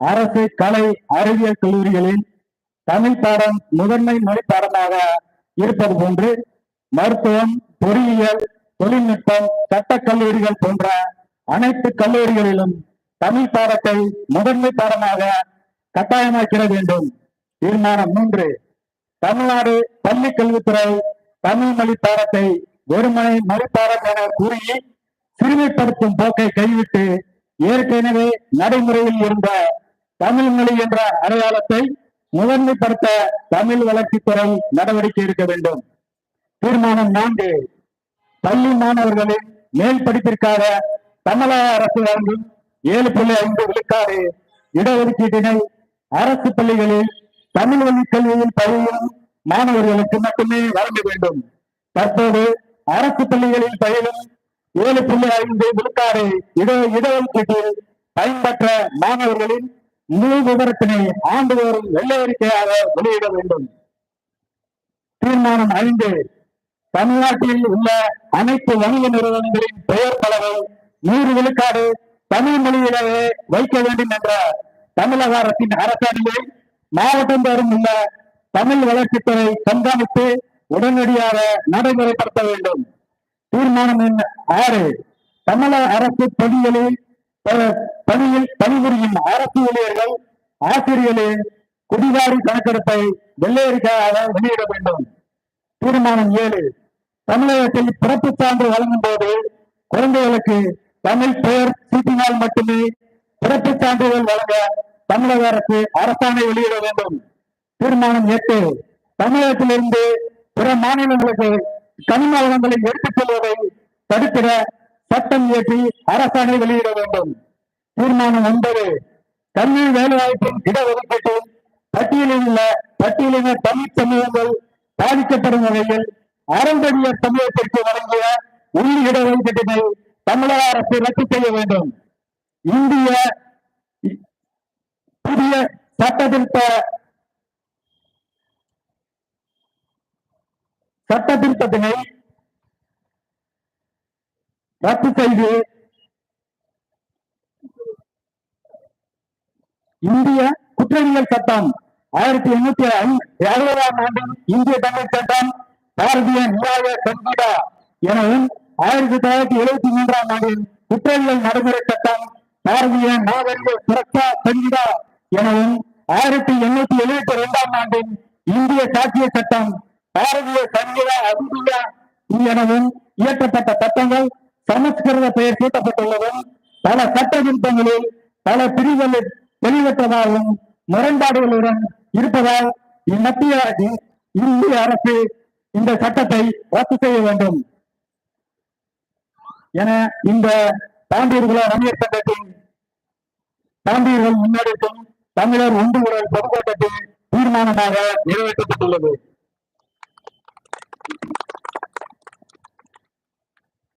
அரசு கலை அறிவியல் கல்லூரிகளில் தமிழ் பாடம் முதன்மை மொழி பாடமாக இருப்பது போன்று மருத்துவம் பொறியியல் தொழில்நுட்பம் சட்டக் கல்லூரிகள் போன்ற அனைத்து கல்லூரிகளிலும் தமிழ் பாடத்தை முதன்மை பாடமாக கட்டாயமாக்கிட வேண்டும். தீர்மானம் மூன்று. தமிழ்நாடு பள்ளி கல்வித்துறை தமிழ் மொழி பாடத்தை ஒருமனை மொழி பாடம் என கூறி சிறுமைப்படுத்தும் போக்கை கைவிட்டு ஏற்கனவே நடைமுறையில் இருந்த தமிழ் மொழி என்ற அடையாளத்தை முதன்மைப்படுத்த தமிழ் வளர்ச்சித்துறை நடவடிக்கை எடுக்க வேண்டும். தீர்மானம் நான்கு பள்ளி மாணவர்களின் மேல் படிப்பிற்காக தமிழக அரசு வழங்கும் ஏழு புள்ளி ஐந்து விழுக்காடு இடஒதுக்கீட்டினை அரசு பள்ளிகளில் தமிழ் வழி கல்வியில் பயிலும் மாணவர்களுக்கு மட்டுமே வழங்க வேண்டும். தற்போது அரசு பள்ளிகளில் பயிலும் ஏழு புள்ளி ஐந்து விழுக்காடு இட இடஒதுக்கீட்டில் பயன்பெற்ற மாணவர்களின் முழு விவரத்தினை ஆண்டுதோறும் வெள்ளை அறிக்கையாக வெளியிட வேண்டும். தீர்மானம் ஐந்து. தமிழ்நாட்டில் உள்ள அனைத்து வணிக நிறுவனங்களின் பெயர் பலவை நூறு விழுக்காடு தமிழ் மொழியிலேயே வைக்க வேண்டும் என்ற தமிழக அரசின் அரசாணையை மாவட்டம் தோறும் உள்ள தமிழ் வளர்ச்சித்துறை கண்காணித்து உடனடியாக நடைமுறைப்படுத்த வேண்டும். தீர்மானம் என்ன? ஆறு. தமிழக அரசு பணிகளில் பணியில் பணிபுரியும் அரசு ஊழியர்கள் ஆசிரியர்களின் குடிவாரி கணக்கெடுப்பை வெள்ளையறிக்கையாக வெளியிட வேண்டும். தீர்மானம் ஏழு. தமிழகத்தில் பிறப்பு சான்று வழங்கும் போது குழந்தைகளுக்கு தமிழ் பெயர் சீட்டினால் மட்டுமே பிறப்பு சான்றிதழ் வழங்க தமிழக அரசு அரசாணை வெளியிட வேண்டும். தீர்மானம் எட்டு. தமிழகத்திலிருந்து பிற மாநிலங்களுக்கு கனிம வளங்களை எடுத்துச் செல்வதை தடுக்கிற சட்டம் இயற்றி அரசாணை வெளியிட வேண்டும். தீர்மானம் ஒன்பது. கல்வி வேலைவாய்ப்பின் இடஒதுக்கீட்டில் பட்டியலில் உள்ள பட்டியலின தமிழ் சமூகங்கள் பாதிக்கப்படும் வகையில் அறந்தடியர் சமூகத்திற்கு வழங்கிய உள் இடஒதுக்கீட்டினை தமிழக அரசு ரத்து செய்ய வேண்டும். இந்திய புதிய சட்டத்திருத்த சட்ட திருத்தத்தினை ரத்து செய்து இந்திய குற்றவியல் சட்டம் ஆயிரத்தி எண்ணூத்தி அறுபதாம் ஆண்டின் இந்திய தமிழ் சட்டம் பாரதிய நியாய சங்கீதா எனவும் ஆயிரத்தி தொள்ளாயிரத்தி எழுபத்தி மூன்றாம் ஆண்டின் குற்றவியல் நடைமுறை சட்டம் பாரதிய நாகரிக சுரக்ஷா சங்கீதா எனவும் ஆயிரத்தி எண்ணூத்தி எழுபத்தி இரண்டாம் ஆண்டின் இந்திய சாட்சிய சட்டம் பாரதிய சங்கீதா அதிதியா எனவும் இயற்றப்பட்ட சட்டங்கள் சமஸ்கிருத பெயர் சூட்டப்பட்டுள்ளதும் பல சட்ட திருத்தங்களில் பல பிரிவுகளில் தெளிவற்றதாகவும் முரண்பாடுகளுடன் இருப்பதால் இம்மத்திய அரசு இந்திய அரசு இந்த சட்டத்தை ரத்து செய்ய வேண்டும். என இந்த பாண்டியர்குல ரணியர் சங்கத்தின் பாண்டியர்கள் முன்னெடுக்கும் தமிழர் ஒன்று உடல் பொதுக்கூட்டத்தில் தீர்மானமாக நிறைவேற்றப்பட்டுள்ளது.